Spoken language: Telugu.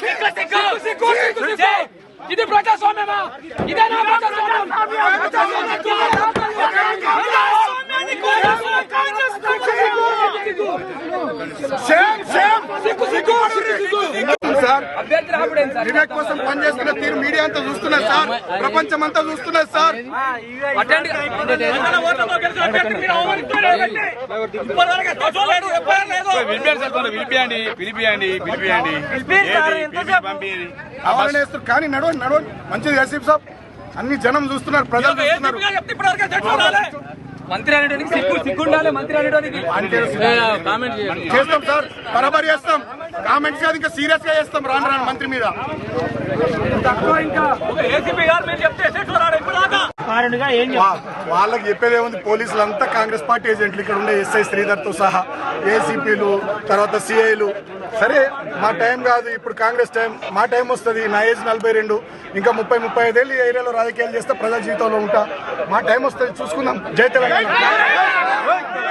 సిగ్గు సిగ్గు సిగ్గు సిగ్గు సిగ్గు ఇది ప్రజాస్వామ్యమా ఇదేనా ప్రజాస్వామ్యం ప్రజాస్వామ్యాన్ని కోరేసిన కాంగ్రెస్ సిగ్గు సేమ్ సేమ్ సిగ్గు సిగ్గు సిగ్గు సార్. వివేక్ కోసం పనిచేస్తున్న తీరు మీడియా అంతా చూస్తున్నారు సార్. ప్రపంచం అంతా చూస్తున్నారు సార్. పిలిపియండి పిలిపియండి పిలిపియండి కానీ నడవండి నడవండి మంచిది సాబ్ అన్ని జనం చూస్తున్నారు ప్రజలు చూస్తున్నారు. మంత్రి అనేటానికి సిగ్గు సిగ్గు ఉండాలి మంత్రి చేస్తాం సార్ బరాబర్ చేస్తాం. కామెంట్స్ కాదు ఇంకా సీరియస్గా చేస్తాం. రాను రాను మంత్రి మీద. వాళ్ళకి చెప్పేది ఏముంది? పోలీసులు అంతా కాంగ్రెస్ పార్టీ ఏజెంట్లు ఇక్కడ ఉండే ఎస్ఐ శ్రీధర్తో సహా ఏసీపీలు తర్వాత సిఐలు సరే మా టైం కాదు ఇప్పుడు కాంగ్రెస్ టైం మా టైం వస్తుంది. నా ఏజ్ నలభై రెండు ఇంకా ముప్పై ముప్పై ఐదేళ్ళు ఏరియాలో రాజకీయాలు చేస్తే ప్రజల జీవితంలో ఉంటా. మా టైం వస్తుంది చూసుకుందాం. జై తెలంగాణ.